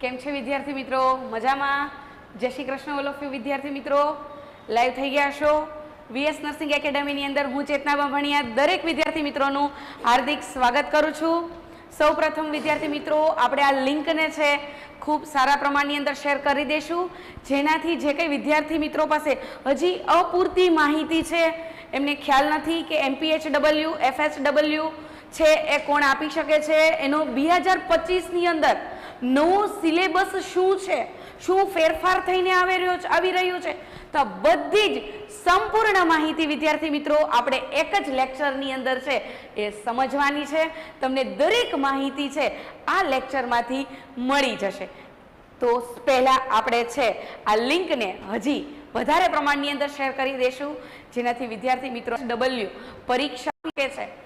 કેમ છે વિદ્યાર્થી મિત્રો? મજામાં? જય શ્રી કૃષ્ણ ઓલ વિદ્યાર્થી મિત્રો. લાઈવ થઈ ગયા છો. વીએસ નર્સિંગ એકેડમીની અંદર હું ચેતના બાંભણિયા દરેક વિદ્યાર્થી મિત્રોનું હાર્દિક સ્વાગત કરું છું. સૌ વિદ્યાર્થી મિત્રો, આપણે આ લિંકને છે ખૂબ સારા પ્રમાણની અંદર શેર કરી દઈશું. જેનાથી જે કંઈ વિદ્યાર્થી મિત્રો પાસે હજી અપૂરતી માહિતી છે, એમને ખ્યાલ નથી કે એમપીએચ ડબલ્યુ એફએચ ડબલ્યુ છે એ કોણ આપી શકે છે. એનો બે હજાર પચીસની અંદર નવો સિલેબસ શું છે? શું ફેરફાર થઈને આવી રહ્યો છે આવી રહ્યો છે? તો બધી જ સંપૂર્ણ માહિતી, વિદ્યાર્થી મિત્રો, આપણે એક જ લેક્ચરની અંદર છે એ સમજવાની છે. તમને દરેક માહિતી છે આ લેક્ચરમાંથી મળી જશે. તો પહેલાં આપણે છે આ લિંકને હજી વધારે પ્રમાણની અંદર શેર કરી દઈશું. જેનાથી વિદ્યાર્થી મિત્રો ડબલ્યુ પરીક્ષા કે છે.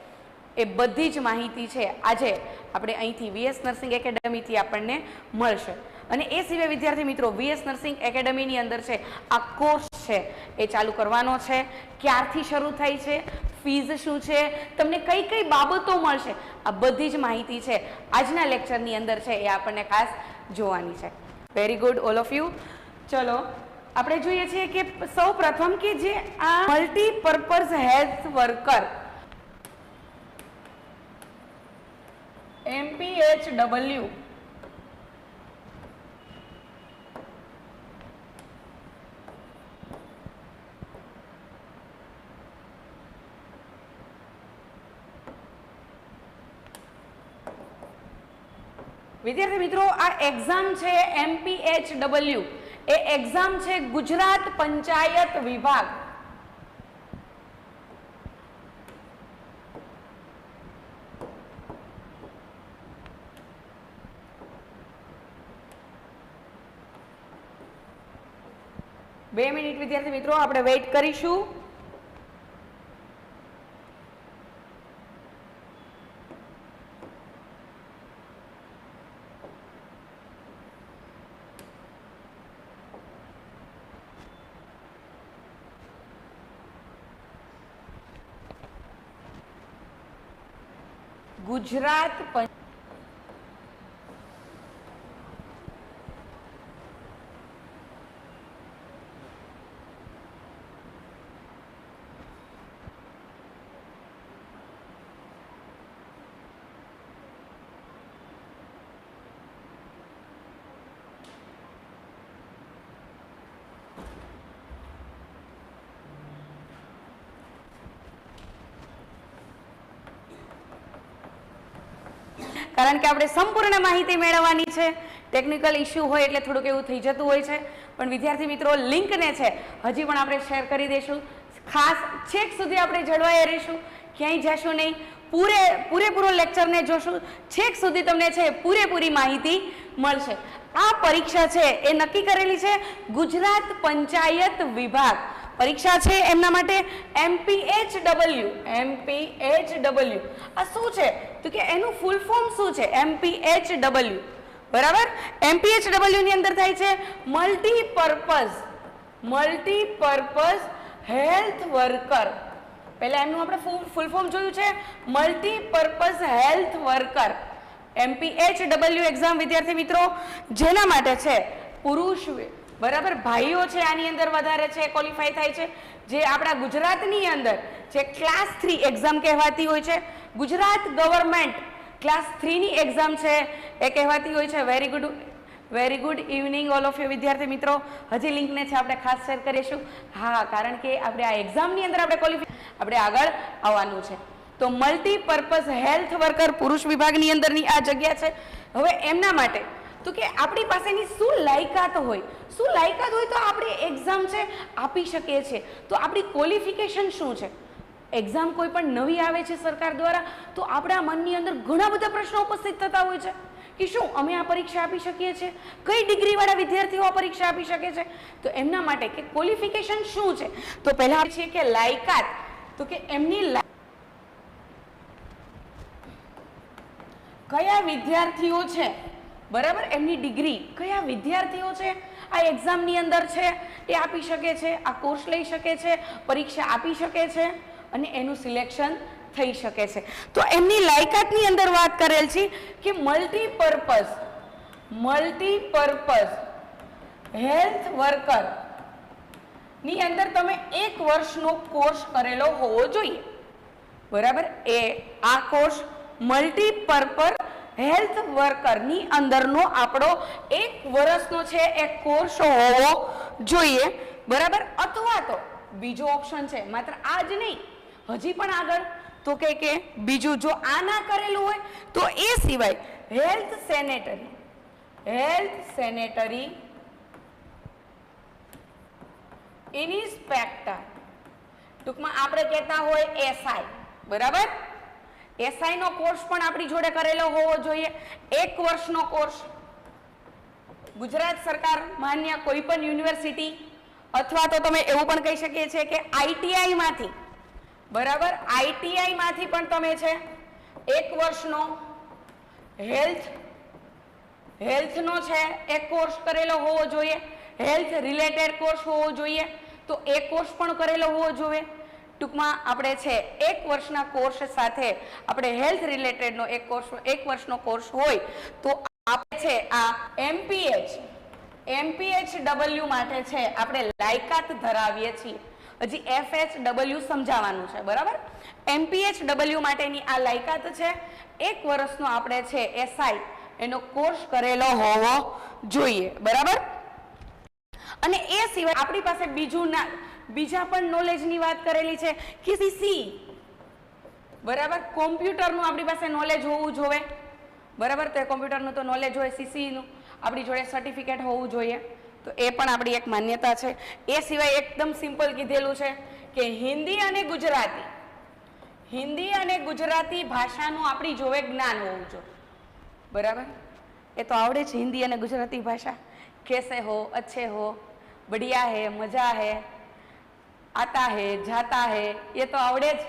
એ બધી જ માહિતી છે. આજે આપણે અહીંથી વીએસ નર્સિંગ એકેડમીથી આપણને મળશે. અને એ સિવાય, વિદ્યાર્થી મિત્રો વીએસ નર્સિંગ એકેડમીની અંદર છે, આ કોર્સ છે. એ ચાલુ કરવાનો છે. ક્યારથી શરૂ થાય છે? ફીઝ શું છે? તમને કઈ કઈ બાબતો મળશે? આ બધી જ માહિતી છે. આજના લેક્ચરની અંદર છે, એ આપણને ખાસ જોવાની છે. Very good all of you ચલો, આપણે જોઈએ છીએ કે સૌ પ્રથમ કે જે આ multipurpose health worker MPH W વિદ્યાર્થી મિત્રો, આ એક્ઝામ છે એમપીએચ ડબલ્યુ એ એક્ઝામ છે ગુજરાત પંચાયત વિભાગ. બે મિનિટ વિદ્યાર્થી મિત્રો આપણે વેઇટ કરીશું. ગુજરાત કારણ કે આપણે સંપૂર્ણ માહિતી મેળવવાની છે. ટેકનિકલ ઇસ્યુ હોય એટલે થોડુંક એવું થઈ જતું હોય છે. પણ વિદ્યાર્થી મિત્રો લિંકને છે, હજી પણ આપણે શેર કરી દઈશું. ખાસ છેક સુધી આપણે જળવાઈ રહીશું. ક્યાંય જશું નહીં. પૂરે, પૂરેપૂરો લેક્ચરને જોશું. છેક સુધી તમને છે, પૂરેપૂરી માહિતી મળશે. આ પરીક્ષા છે, એ નક્કી કરેલી છે ગુજરાત પંચાયત વિભાગ. પરીક્ષા છે એમના માટે એમપીએચ ડબલ્યુ એમપીએચ ડબલ્યુ આ શું છે? તો કે એનું ફૂલ ફોર્મ શું છે? એમપીએચ ડબલ્યુ બરાબર? એમપીએચ ડબલ્યુ ની અંદર થાય છે મલ્ટીપર્પઝ મલ્ટીપર્પઝ હેલ્થ વર્કર પહેલા એમનું આપણે ફૂલ ફોર્મ જોયું છે. Multipurpose health worker MPH W exam વિદ્યાર્થી મિત્રો, જેના માટે છે પુરુષ બરાબર? ભાઈઓ છે, આની અંદર વધારે છે ક્વોલિફાય થાય છે. જે આપણા ગુજરાતની અંદર જે ક્લાસ થ્રી એક્ઝામ કહેવાતી હોય છે, ગુજરાત ગવર્મેન્ટ ક્લાસ થ્રીની એક્ઝામ છે, એ કહેવાતી હોય છે. Very good very good evening all of you વિદ્યાર્થી મિત્રો. હજી લિંકને છે, આપણે ખાસ શેર કરીશું. હા, કારણ કે આપણે આ એક્ઝામની અંદર આપણે ક્વોલિફાય આપણે આગળ આવવાનું છે. તો મલ્ટીપર્પઝ હેલ્થ વર્કર પુરુષ વિભાગની અંદરની આ જગ્યા છે. હવે એમના માટે તો કે આપણી પાસેની શું લાયકાત હોય? શું લાયકાત હોય તો આપણે એક્ઝામ છે, આપી શકીએ છીએ. તો આપણી ક્વોલિફિકેશન શું છે? એક્ઝામ કોઈ પણ નવી આવે છે સરકાર દ્વારા, તો આપણા મનની અંદર ઘણા બધા પ્રશ્નો ઉપસ્થિત થતા હોય છે. કે શું અમે આ પરીક્ષા આપી શકીએ છીએ? કઈ ડિગ્રીવાળા વિદ્યાર્થીઓ આ પરીક્ષા આપી શકે છે? તો એમના માટે કે ક્વોલિફિકેશન શું છે? તો પહેલા છે કે લાયકાત. તો કે એમની કયા વિદ્યાર્થીઓ છે? બરાબર? એમની ડિગ્રી. કયા વિદ્યાર્થીઓ છે? આ એક્ઝામની અંદર છે એ આપી શકે છે, આ કોર્સ લઈ શકે છે, પરીક્ષા આપી શકે છે અને એનું સિલેક્શન થઈ શકે છે. તો એમની લાયકાતની અંદર વાત કરેલ છે કે મલ્ટીપર્પઝ મલ્ટીપર્પઝ હેલ્થ વર્કરની અંદર તમે એક વર્ષનો કોર્સ કરેલો હોવો જોઈએ. બરાબર? એ આ કોર્સ મલ્ટીપર્પઝ હેલ્થ વર્કરની અંદરનો આપણો એક વર્ષનો છે એ કોર્સ હોવો જોઈએ. બરાબર? અથવા તો બીજો ઓપ્શન છે, માત્ર આ જ નહીં, હજી પણ આગળ. તો કે કે બીજું જો આ ના કરેલું હોય, તો એ સિવાય health sanitary health sanitary inspector, ટૂંકમાં આપણે કહેતા હોય એસઆઈ. બરાબર? એસઆઈ નો કોર્સ પણ આપણી જોડે કરેલો હોવો જોઈએ. એક વર્ષનો કોર્સ ગુજરાત સરકાર માન્ય કોઈ પણ યુનિવર્સિટી અથવા તો તમે એવું પણ કહી શકીએ છીએ કે આઈટીઆઈમાંથી બરાબર? આઈટીઆઈમાંથી પણ તમે છે, એક વર્ષનો હેલ્થ હેલ્થનો છે, એ કોર્સ કરેલો હોવો જોઈએ. હેલ્થ રિલેટેડ કોર્સ હોવો જોઈએ. તો એ કોર્સ પણ કરેલો હોવો જોઈએ. ટૂંકમાં આપણે છે એક વર્ષના કોર્સ સાથે આપણે હેલ્થ રિલેટેડનો એક કોર્સ એક વર્ષનો કોર્સ હોય તો આપણે છે આ એમપીએચ એમપીએચ ડબલ્યુ માટે છે આપણે લાયકાત ધરાવીએ છીએ. હજી એફ એચ ડબલ્યુ સમજાવવાનું છે, બરાબર? એમપીએચ ડબલ્યુ માટેની આ લાયકાત છે, એક વર્ષનો આપણે છે એસઆઈ એનો કોર્સ કરેલો હોવો જોઈએ, બરાબર? અને એ સિવાય આપણી પાસે બીજું ના બીજા પણ નોલેજની વાત કરેલી છે. કે સી બરાબર? કોમ્પ્યુટરનું આપણી પાસે નોલેજ હોવું જોઈએ બરાબર? તો એ કોમ્પ્યુટરનું તો નોલેજ હોય સીસીનું આપણી જોડે સર્ટિફિકેટ હોવું જોઈએ. તો એ પણ આપણી એક માન્યતા છે. એ સિવાય એકદમ સિમ્પલ કીધેલું છે કે હિન્દી અને ગુજરાતી, હિન્દી અને ગુજરાતી ભાષાનું આપણી જોવે જ્ઞાન હોવું જોઈએ. બરાબર? એ તો આવડે છે હિન્દી અને ગુજરાતી ભાષા. કેસે હો, અચ્છે હો, બઢિયા હે, મજા હે. આતા હે, જાતા હે, એ તો આવડે જ,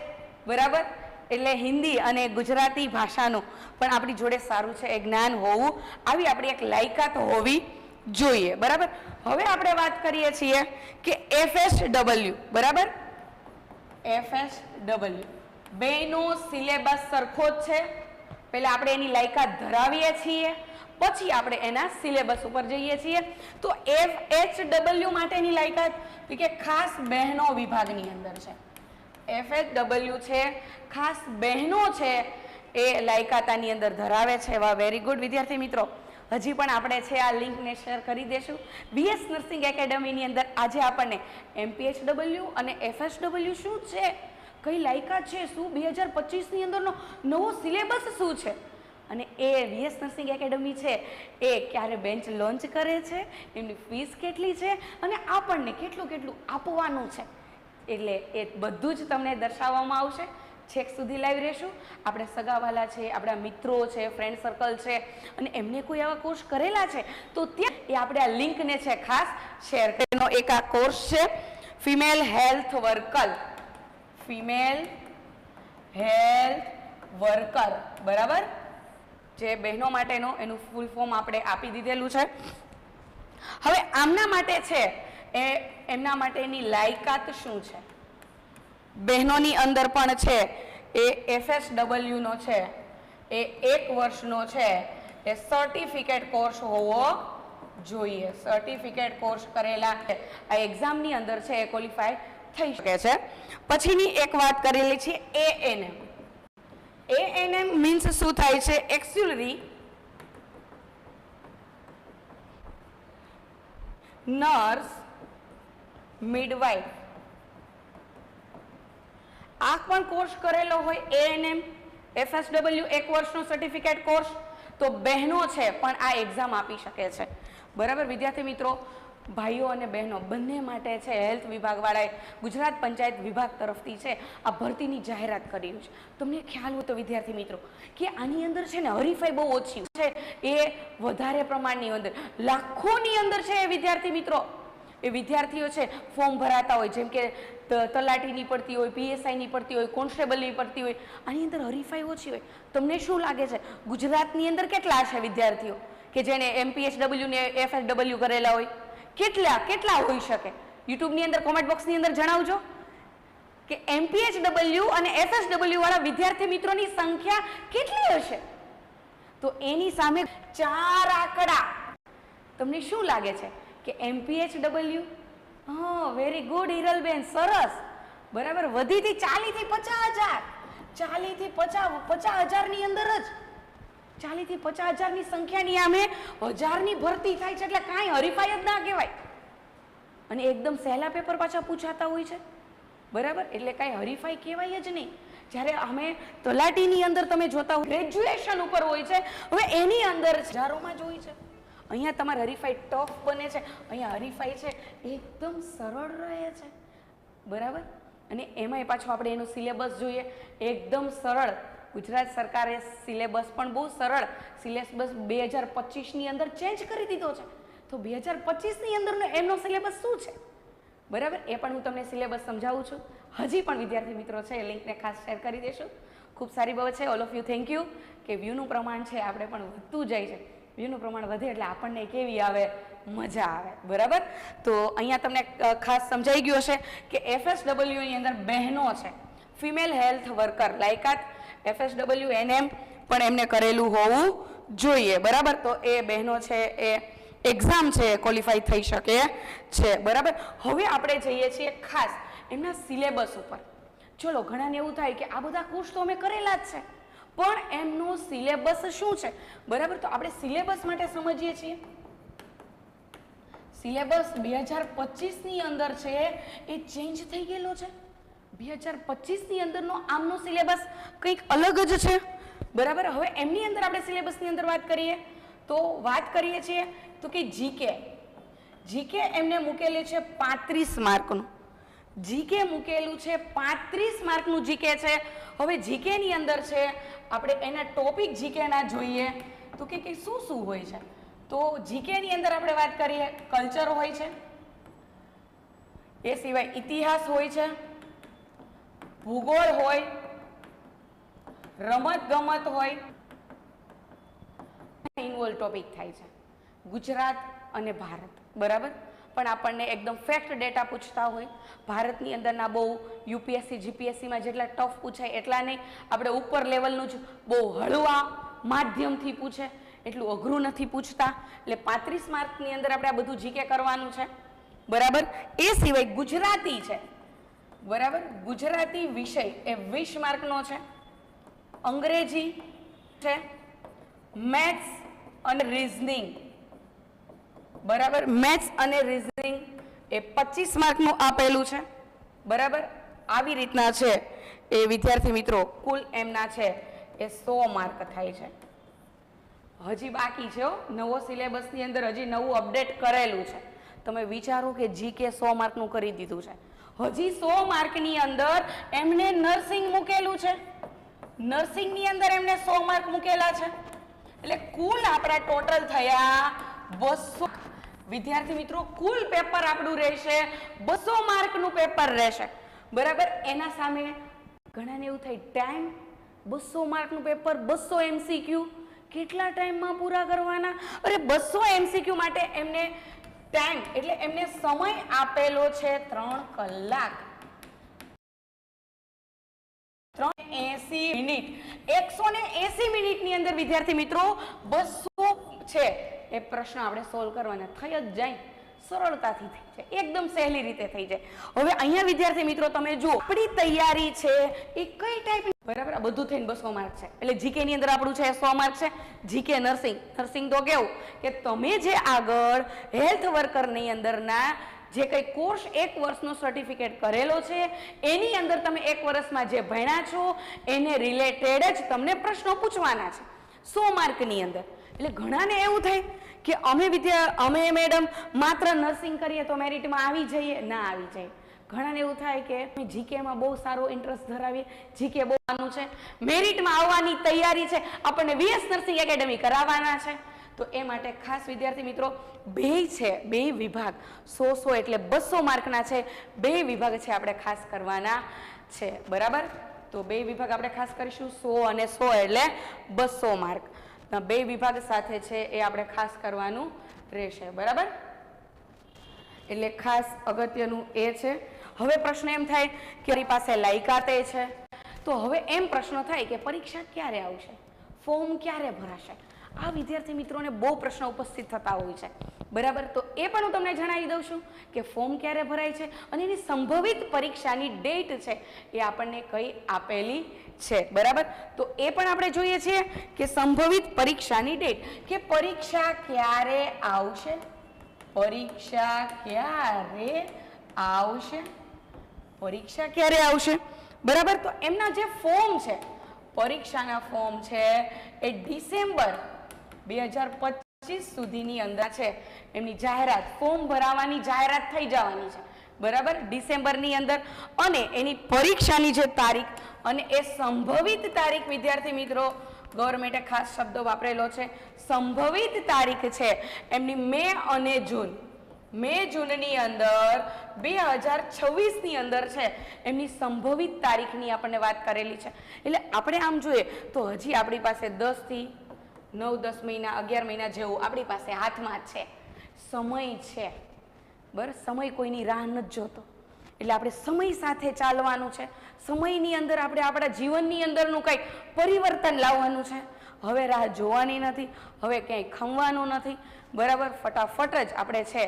બરાબર? એટલે હિન્દી અને ગુજરાતી ભાષાનું પણ આપણી જોડે સારું છે, એ જ્ઞાન હોવું. આવી આપણી એક લાયકાત હોવી જોઈએ, બરાબર? હવે આપણે વાત કરીએ છીએ કે એફ એસ ડબલ્યુ બરાબર? એફ એસ ડબલ્યુ બેનો સિલેબસ સરખો જ છે. પહેલાં આપણે એની લાયકાત ધરાવીએ છીએ. પછી આપણે એના સિલેબસ ઉપર જઈએ છીએ. તો એફ એચ ડબલ્યુ માટેની લાયકાત કે ખાસ બહેનો વિભાગની અંદર છે. એફ એચ ડબલ્યુ છે, ખાસ બહેનો છે એ લાયકાતાની અંદર ધરાવે છે. એવા વેરી ગુડ વિદ્યાર્થી મિત્રો, હજી પણ આપણે છે આ લિંકને શેર કરી દેશું. બીએસ નર્સિંગ એકેડમીની અંદર આજે આપણને એમપીએચ ડબલ્યુ અને એફએસ ડબલ્યુ શું છે? કઈ લાયકાત છે? શું બે હજાર પચીસની અંદરનો નવો સિલેબસ શું છે? અને એ વીએસ નર્સિંગ એકેડમી છે, એ ક્યારે બેન્ચ લોન્ચ કરે છે, એમની ફીસ કેટલી છે અને આપણને કેટલું કેટલું આપવાનું છે. એટલે એ બધું જ તમને દર્શાવવામાં આવશે. છેક સુધી લાવી રહેશું. આપણે સગાવાલા છે, આપણા મિત્રો છે ફ્રેન્ડ સર્કલ છે અને એમને કોઈ આવા કોર્સ કરેલા છે, તો ત્યાં એ આપણે આ લિંકને છે ખાસ શેર કરીનો એક આ કોર્સ છે female health worker female health worker બરાબર? જે બહેનો માટેનો એનું ફૂલ ફોર્મ આપણે આપી દીધેલું છે. હવે આમના માટે છે એ એમના માટેની લાયકાત શું છે? બહેનોની અંદર પણ છે એ એફએસ ડબલ્યુનો છે, એ એક વર્ષનો છે, એ સર્ટિફિકેટ કોર્સ હોવો જોઈએ. સર્ટિફિકેટ કોર્સ કરેલા આ એક્ઝામની અંદર છે એ ક્વોલિફાય થઈ શકે છે. પછીની એક વાત કરેલી છે એએનએમ એએનએમ મીન્સ શું થાય છે? એક્સ્યુલરી નર્સ મિડવાઇફ આ પણ કોર્સ કરેલો હોય એએનએમ એફએસડબલ્યુ એક વર્ષનો સર્ટિફિકેટ કોર્સ તો બહેનો છે, પણ આ એક્ઝામ આપી શકે છે. બરાબર? વિદ્યાર્થી મિત્રો ભાઈઓ અને બહેનો, બંને માટે છે હેલ્થ વિભાગવાળાએ ગુજરાત પંચાયત વિભાગ તરફથી છે આ ભરતીની જાહેરાત કરી છે. તમને ખ્યાલ હોય તો વિદ્યાર્થી મિત્રો, કે આની અંદર છે ને હરીફાઈ બહુ ઓછી છે, એ વધારે પ્રમાણની અંદર. લાખોની અંદર છે એ વિદ્યાર્થી મિત્રો. એ વિદ્યાર્થીઓ છે ફોર્મ ભરાતા હોય, જેમ કે તલાટીની પડતી હોય પીએસઆઈની પડતી હોય કોન્સ્ટેબલની પડતી હોય, આની અંદર હરીફાઈ ઓછી હોય. તમને શું લાગે છે? ગુજરાતની અંદર કેટલા છે વિદ્યાર્થીઓ કે જેણે એમપીએચડબલ્યુ ને એફએસડબલ્યુ કરેલા હોય? કેટલા કેટલા હોઈ શકે? યુટ્યુબની અંદર કોમેન્ટ બોક્સની અંદર જણાવજો. કે એમપીએચ ડબલ્યુ અને એફએસડબલ્યુ વાળા વિદ્યાર્થી મિત્રોની સંખ્યા કેટલી હશે? તો એની સામે ચાર આંકડા. તમને શું લાગે છે? કે એમપીએચ ડબલ્યુ હા વેરી ગુડ હિરલબેન, સરસ. બરાબર, વધીથી ચાલીથી પચાસ હજાર. ચાલીથી પચાસ પચાસ હજારની અંદર જ. ચાલીથી પચાસ હજારની સંખ્યાની આમે હજારની ભરતી થાય છે એટલે કાંઈ હરીફાઈ જ ના કહેવાય. અને એકદમ સહેલા પેપર પાછા પૂછાતા હોય છે. બરાબર? એટલે કાંઈ હરીફાઈ કહેવાય જ નહીં. જ્યારે અમે તલાટીની અંદર તમે જોતા હોય ગ્રેજ્યુએશન ઉપર હોય છે, હવે એની અંદર હજારોમાં જ હોય છે. અહીંયા તમારે હરીફાઈ ટફ બને છે. અહીંયા હરીફાઈ છે. એકદમ સરળ રહે છે. બરાબર? અને એમાંય પાછું આપણે એનું સિલેબસ જોઈએ. એકદમ સરળ. ગુજરાત સરકારે સિલેબસ પણ બહુ સરળ સિલેબસ બે હજાર પચીસની અંદર ચેન્જ કરી દીધો છે. તો બે હજાર પચીસની અંદરનો એમનો સિલેબસ શું છે? બરાબર? એ પણ હું તમને સિલેબસ સમજાવું છું. હજી પણ વિદ્યાર્થી મિત્રો છે, એ લિંકને ખાસ શેર કરી દેશું. ખૂબ સારી બાબત છે. All of you thank you કે વ્યૂનું પ્રમાણ છે, આપણે પણ વધતું જાય છે. વ્યૂનું પ્રમાણ વધે એટલે આપણને કેવી આવે? મજા આવે. બરાબર? તો અહીંયા તમને ખાસ સમજાઈ ગયું હશે કે એફએસડબલ્યુની અંદર બહેનો છે. ફિમેલ હેલ્થ વર્કર લાયકાત એફએસડબલ્યુ એનએમ પણ એમને કરેલું હોવું જોઈએ. બરાબર? તો એ બહેનો છે, એ એક્ઝામ છે ક્વોલિફાય થઈ શકે છે. બરાબર? હવે આપણે જઈએ છીએ ખાસ એમના સિલેબસ ઉપર. ચલો, ઘણાને એવું થાય કે આ બધા કોર્સ તો અમે કરેલા જ છે, પણ એમનો સિલેબસ શું છે? બરાબર? તો આપણે સિલેબસ માટે સમજીએ છીએ. સિલેબસ બે હજાર પચીસની અંદર છે, એ ચેન્જ થઈ ગયેલો છે. બે હજાર પચીસની અંદરનો આમનો સિલેબસ કંઈક અલગ જ છે. બરાબર? હવે એમની અંદર આપણે સિલેબસની અંદર વાત કરીએ તો વાત કરીએ છીએ તો કે જીકે. જીકે એમને મૂકેલું છે પાંત્રીસ માર્કનું. જીકે મૂકેલું છે પાંત્રીસ માર્કનું જીકે છે. હવે જીકેની અંદર છે, આપણે એના ટોપિક જીકેના જોઈએ. તો કે શું શું હોય છે? તો જીકેની અંદર આપણે વાત કરીએ, કલ્ચર હોય છે. એ સિવાય ઇતિહાસ હોય છે. ભૂગોળ હોય, રમત ગમત હોય ઇન્વોલ્વ ટોપિક થાય છે. ગુજરાત અને ભારત, બરાબર? પણ આપણને એકદમ ફેક્ટ ડેટા પૂછતા હોય. ભારતની અંદરના બહુ યુપીએસસી જીપીએસસીમાં જેટલા ટફ પૂછાય એટલા નહીં. આપણે ઉપર લેવલનું જ બહુ હળવા માધ્યમથી પૂછે. એટલું અઘરું નથી પૂછતા. એટલે પાંત્રીસ માર્કની અંદર આપણે આ બધું જીકે કરવાનું છે. બરાબર? એ સિવાય ગુજરાતી છે. બરાબર? ગુજરાતી વિષય એ વીસ માર્કનો છે. અંગ્રેજી છે. મેથ્સ અને રિઝનિંગ. બરાબર? મેથ્સ અને રિઝનિંગ એ પચીસ માર્કનું આપેલું છે. બરાબર? આવી રીતના છે. એ વિદ્યાર્થી મિત્રો, કુલ એમના છે એ સો માર્ક થાય છે. હજી બાકી છે નવો સિલેબસની અંદર હજી નવું અપડેટ કરેલું છે. તમે વિચારો કે જીકે સો માર્કનું કરી દીધું છે. હજી સો માર્કની અંદર એમને નર્સિંગ મૂકેલું છે. નર્સિંગની અંદર એમને સો માર્ક મૂકેલા છે. એટલે કુલ આપણા ટોટલ થયા બસો વિદ્યાર્થી મિત્રો, કુલ પેપર આપણું રહેશે બસો માર્કનું પેપર રહેશે. બરાબર? એના સામે ઘણાને એવું થાય, ટાઈમ, બસો માર્કનું પેપર બસો એમસીક્યુ કેટલા ટાઈમમાં પૂરા કરવાના? અરે બસો એમસીક્યુ માટે એમને ટાઈમ એટલે એમને સમય આપેલો છે ત્રણ કલાક. ત્રણ એસી મિનિટ. એકસો ને એસી મિનિટની અંદર વિદ્યાર્થી મિત્રો, બસો છે. એ પ્રશ્ન આપણે સોલ્વ કરવાના. થઈ જ જાય. સરળતાથી થઈ જાય, એકદમ સહેલી રીતે થઈ જાય. હવે અહીંયા વિદ્યાર્થી મિત્રો તમે જુઓ, આપણી તૈયારી છે એ કઈ ટાઈપ બરાબર બધું થઈને બસો માર્ક છે. એટલે જીકે ની અંદર આપણું છે સો માર્ક છે. જીકે નર્સિંગ નર્સિંગ તો કેવું કે તમે જે આગળ હેલ્થ વર્કરની અંદરના જે કંઈ કોર્સ એક વર્ષનો સર્ટિફિકેટ કરેલો છે, એની અંદર તમે એક વર્ષમાં જે ભણ્યા છો, એને રિલેટેડ જ તમને પ્રશ્નો પૂછવાના છે. સો માર્કની અંદર. એટલે ઘણાને એવું થાય કે અમે વિદ્યા, અમે મેડમ માત્ર નર્સિંગ કરીએ તો મેરિટમાં આવી જઈએ, ના આવી જઈએ. ઘણાને એવું થાય કે અમે જીકેમાં બહુ સારો ઇન્ટરેસ્ટ ધરાવીએ જીકે બહુ આનું છે. મેરિટમાં આવવાની તૈયારી છે. આપણને વીએસ નર્સિંગ એકેડમી કરાવવાના છે. તો એ માટે ખાસ વિદ્યાર્થી મિત્રો, બે છે, બે વિભાગ. સો સો એટલે બસો માર્કના છે. બે વિભાગ છે આપણે ખાસ કરવાના છે. બરાબર? તો બે વિભાગ આપણે ખાસ કરીશું. સો અને સો એટલે બસો માર્ક. બે વિભાગ સાથે છે એ આપણે ખાસ કરવાનું રહેશે, બરાબર? એટલે ખાસ અગત્યનું એ છે. હવે પ્રશ્ન એમ થાય કે મારી પાસે લાયકાતે છે? તો હવે એમ પ્રશ્ન થાય કે પરીક્ષા ક્યારે આવશે? ફોર્મ ક્યારે ભરાશે? આ વિદ્યાર્થી મિત્રોને બહુ પ્રશ્નો ઉપસ્થિત થતા હોય છે. બરાબર? તો એ પણ હું તમને જણાવી દઉં છું કે ફોર્મ ક્યારે ભરાય છે અને એની સંભવિત પરીક્ષાની ડેટ છે એ આપણને કઈ આપેલી છે, બરાબર? તો એ પણ આપણે જોઈએ છીએ કે સંભવિત પરીક્ષાની ડેટ કે પરીક્ષા ક્યારે આવશે? પરીક્ષા ક્યારે આવશે? પરીક્ષા ક્યારે આવશે? બરાબર? તો એમના જે ફોર્મ છે, પરીક્ષાના ફોર્મ છે એ ડિસેમ્બર બે હજાર પચીસ સુધીની અંદર છે. એમની જાહેરાત ફોર્મ ભરાવાની જાહેરાત થઈ જવાની છે. બરાબર? ડિસેમ્બરની અંદર. અને એની પરીક્ષાની જે તારીખ અને એ સંભવિત તારીખ, વિદ્યાર્થી મિત્રો, ગવર્મેન્ટે ખાસ શબ્દો વાપરેલો છે. સંભવિત તારીખ છે એમની મે અને જૂન. મે જૂનની અંદર, બે હજાર છવ્વીસની અંદર છે એમની સંભવિત તારીખની આપણને વાત કરેલી છે. એટલે આપણે આમ જોઈએ તો હજી આપણી પાસે દસથી નવ, દસ મહિના, અગિયાર મહિના જેવું આપણી પાસે હાથમાં છે. સમય છે. બરાબર? સમય કોઈની રાહ નથી જોતો. એટલે આપણે સમય સાથે ચાલવાનું છે. સમયની અંદર આપણે આપણા જીવનની અંદરનું કંઈક પરિવર્તન લાવવાનું છે. હવે રાહ જોવાની નથી, હવે ક્યાંય ખમવાનું નથી. બરાબર? ફટાફટ જ આપણે છે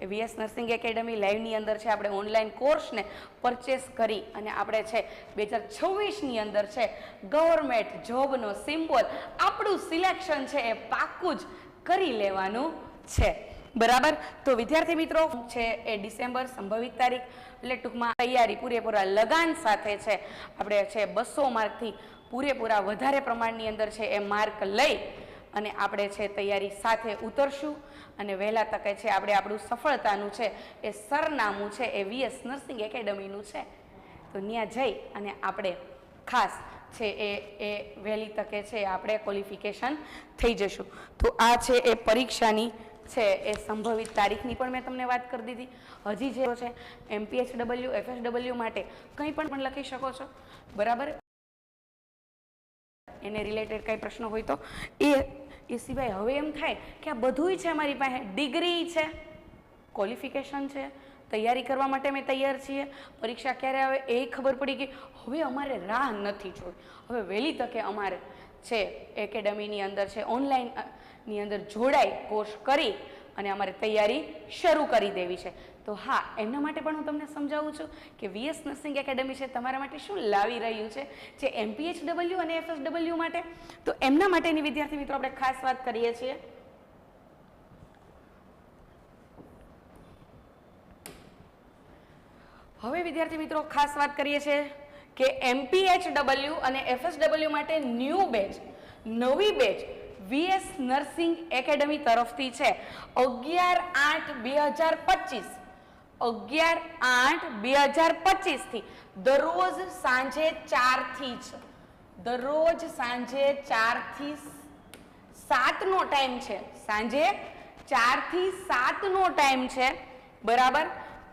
એ વીએસ નર્સિંગ એકેડમી લાઈવની અંદર છે, આપણે ઓનલાઈન કોર્સને પરચેસ કરી અને આપણે છે બે હજાર છવ્વીસની અંદર છે ગવર્મેન્ટ જોબનો સિમ્બોલ આપણું સિલેક્શન છે એ પાક્કું જ કરી લેવાનું છે. બરાબર? તો વિદ્યાર્થી મિત્રો છે? એ ડિસેમ્બર સંભવિત તારીખ. એટલે ટૂંકમાં તૈયારી પૂરેપૂરા લગાન સાથે છે. આપણે છે બસો માર્કથી પૂરેપૂરા વધારે પ્રમાણની અંદર છે એ માર્ક લઈ અને આપણે છે તૈયારી સાથે ઉતરશું. અને વહેલા તકે છે આપણે આપણું સફળતાનું છે એ સરનામું છે એ વીએસ નર્સિંગ એકેડમીનું છે. તો ત્યાં જઈ અને આપણે ખાસ છે એ એ વહેલી તકે છે આપણે ક્વોલિફિકેશન થઈ જશું. તો આ છે એ પરીક્ષાની છે એ સંભવિત તારીખની પણ મેં તમને વાત કરી દીધી. હજી જે છે એમપીએચ ડબલ્યુ એફએસ ડબલ્યુ માટે કંઈ પણ પણ લખી શકો છો. બરાબર? એને રિલેટેડ કંઈ પ્રશ્ન હોય તો. એ એ સિવાય હવે એમ થાય કે આ બધુંય છે અમારી પાસે. ડિગ્રી છે ક્વોલિફિકેશન છે, તૈયારી કરવા માટે અમે તૈયાર છીએ. પરીક્ષા ક્યારે આવે એ ખબર પડી ગઈ. હવે અમારે રાહ નથી જોઈ. હવે વહેલી તકે અમારે છે એકેડમીની અંદર છે ઓનલાઈન ની અંદર જોડાઈ કોર્સ કરી અને અમારે તૈયારી શરૂ કરી દેવી છે. તો હા, એમના માટે પણ હું તમને સમજાવું છું કે વીએસ નર્સિંગ એકેડમી છે તમારા માટે શું લાવી રહ્યું છે? જે એમપીએચ ડબલ્યુ અને એફએસ ડબલ્યુ માટે? તો એમના માટેની વિદ્યાર્થી મિત્રો આપણે ખાસ વાત કરીએ છીએ. હવે વિદ્યાર્થી મિત્રો ખાસ વાત કરીએ છીએ કે એમપીએચ ડબલ્યુ અને એફએસ ડબલ્યુ માટે ન્યૂ બેચ, નવી બેચ વીએસ નર્સિંગ એકેડમી તરફથી છે. અગિયાર આઠ બે હજાર પચીસ. અગિયાર આઠ બે હજાર પચીસથી દરરોજ સાંજે ચારથી જ. દરરોજ સાંજે ચારથી સાતનો ટાઈમ છે. સાંજે ચારથી સાતનો ટાઈમ છે. બરાબર?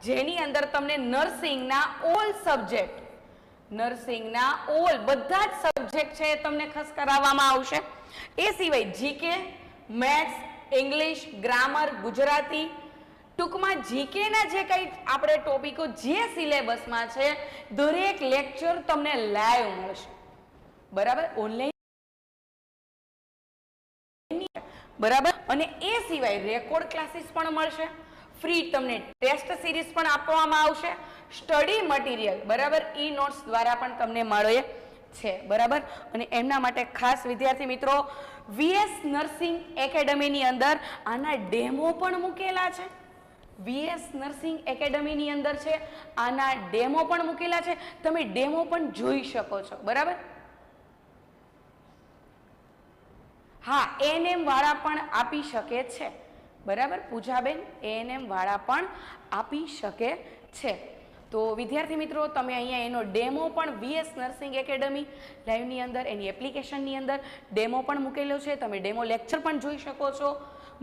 જેની અંદર તમને નર્સિંગના ઓલ સબ્જેક્ટ, નર્સિંગના ઓલ બધા જ સબ્જેક્ટ છે એ તમને ખસ કરાવવામાં આવશે. એ સિવાય GK maths English grammar Gujarati ટૂંકમાં જીકેના જે કંઈ આપણે ટોપિકો જે સિલેબસમાં છે, દરેક લેક્ચર તમને લાઈવ મળશે. બરાબર? ઓનલાઈન બરાબર? અને એ સિવાય રેકોર્ડ ક્લાસીસ પણ મળશે. ફ્રી તમને ટેસ્ટ સિરીઝ પણ આપવામાં આવશે. સ્ટડી મટીરિયલ બરાબર? ઈ નોટ્સ દ્વારા પણ તમને મળે. છે, બરાબર? અને એમના માટે ખાસ વિદ્યાર્થી મિત્રો વીએસ નર્સિંગ એકેડમીની અંદર આના ડેમો પણ મૂકેલા છે. વીએસ નર્સિંગ એકેડમીની અંદર છે, આના ડેમો પણ મૂકેલા છે. તમે ડેમો પણ જોઈ શકો છો, બરાબર? હા એએનએમ વાળા પણ આપી શકે છે. બરાબર? પૂજાબેન એએનએમ વાળા પણ આપી શકે છે. તો વિદ્યાર્થી મિત્રો, તમે અહીંયા એનો ડેમો પણ વીએસ નર્સિંગ એકેડમી લાઈવની અંદર, એની એપ્લિકેશનની અંદર ડેમો પણ મૂકેલો છે. તમે ડેમો લેક્ચર પણ જોઈ શકો છો.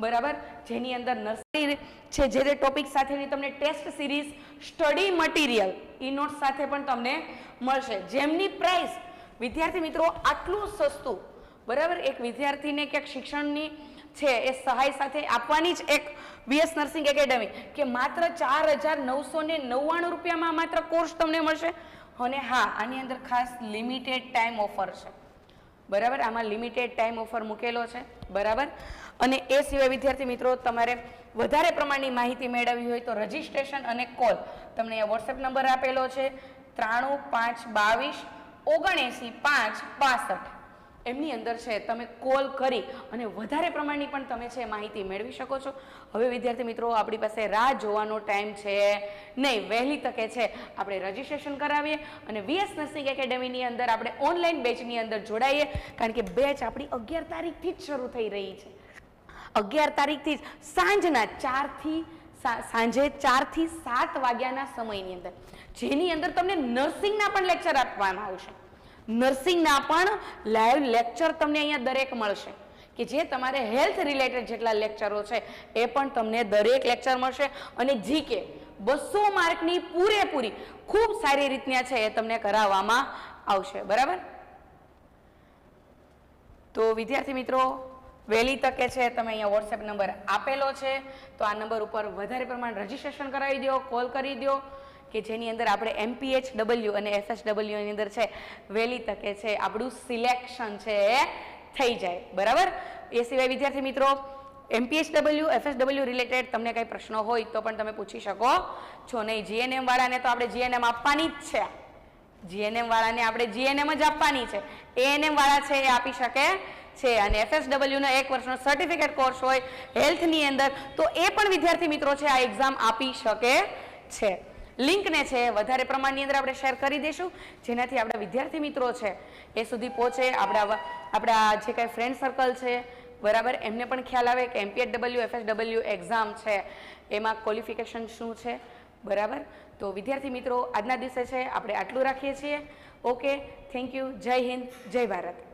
બરાબર? જેની અંદર નર્સરી છે, જે તે ટોપિક સાથેની તમને test series study material e notes સાથે પણ તમને મળશે. જેમની પ્રાઇસ વિદ્યાર્થી મિત્રો, આટલું સસ્તું, બરાબર? એક વિદ્યાર્થીને ક્યાંક શિક્ષણની છે એ સહાય સાથે આપવાની જ એક વીએસ નર્સિંગ એકેડમી કે માત્ર ચાર હજાર નવસો ને નવ્વાણું રૂપિયામાં માત્ર કોર્સ તમને મળશે. અને હા, આની અંદર ખાસ લિમિટેડ ટાઈમ ઓફર છે. બરાબર? આમાં લિમિટેડ ટાઈમ ઓફર મૂકેલો છે. બરાબર? અને એ સિવાય, વિદ્યાર્થી મિત્રો, તમારે વધારે પ્રમાણની માહિતી મેળવવી હોય તો રજિસ્ટ્રેશન અને કોલ તમને અહીંયા વોટ્સએપ નંબર આપેલો છે. ત્રાણું પાંચ બાવીસ ઓગણએંસી પાંચ બાસઠ. એમની અંદર છે, તમે કોલ કરી અને વધારે પ્રમાણની પણ તમે છે, માહિતી મેળવી શકો છો. હવે વિદ્યાર્થી મિત્રો, આપણી પાસે રાહ જોવાનો ટાઈમ છે. નહીં, વહેલી તકે છે. આપણે રજીસ્ટ્રેશન કરાવીએ અને વીએસ નર્સિંગ એકેડેમીની અંદર આપણે ઓનલાઈન બેચની અંદર જોડાઈએ. કારણ કે બેચ આપણી અગિયાર તારીખથી જ શરૂ થઈ રહી છે. અગિયાર તારીખથી જ સાંજના ચારથી સાંજે ચારથી સાત વાગ્યાના સમયની અંદર. જેની અંદર તમને નર્સિંગના પણ લેક્ચર આપવામાં આવશે. નર્સિંગના પણ લાઈવ લેક્ચર તમને અહીંયા દરેક મળશે. કે જે તમારે હેલ્થ રિલેટેડ જેટલા લેક્ચરો છે, એ પણ તમને દરેક લેક્ચર મળશે. અને જીકે બસો માર્કની પૂરેપૂરી, ખૂબ સારી રીતના છે એ તમને કરાવવામાં આવશે. બરાબર? તો વિદ્યાર્થી મિત્રો, વહેલી તકે છે, તમે અહીંયા વોટ્સએપ નંબર આપેલો છે. તો આ નંબર ઉપર વધારે પ્રમાણ રજીસ્ટ્રેશન કરાવી દો કોલ કરી દો. કે જેની અંદર આપણે એમપીએચ ડબલ્યુ અને એફએસ ડબલ્યુની અંદર છે, વહેલી તકે છે, આપણું સિલેક્શન છે એ થઈ જાય. બરાબર? એ સિવાય વિદ્યાર્થી મિત્રો MPH W FS W related તમને કંઈ પ્રશ્નો હોય તો પણ તમે પૂછી શકો છો. નહીં જીએનએમ વાળાને તો આપણે જીએનએમ આપવાની જ છે. જીએનએમ વાળાને આપણે જીએનએમ જ આપવાની છે. એએનએમ વાળા છે એ આપી શકે છે. અને એફએસડબલ્યુ નો એક વર્ષનો સર્ટિફિકેટ કોર્સ હોય હેલ્થની અંદર, તો એ પણ વિદ્યાર્થી મિત્રો છે આ એક્ઝામ આપી શકે છે. લિંકને છે, વધારે પ્રમાણની અંદર આપણે શેર કરી દઈશું. જેનાથી આપણા વિદ્યાર્થી મિત્રો છે, એ સુધી પહોંચે. આપણા આપણા જે કાંઈ ફ્રેન્ડ સર્કલ છે, બરાબર, એમને પણ ખ્યાલ આવે કે એમપીએચ એફએસડબલ્યુ એક્ઝામ છે, એમાં ક્વોલિફિકેશન શું છે, બરાબર? તો વિદ્યાર્થી મિત્રો, આજના દિવસે છે, આપણે આટલું રાખીએ છીએ. ઓકે થેન્ક યુ જય હિન્દ, જય ભારત.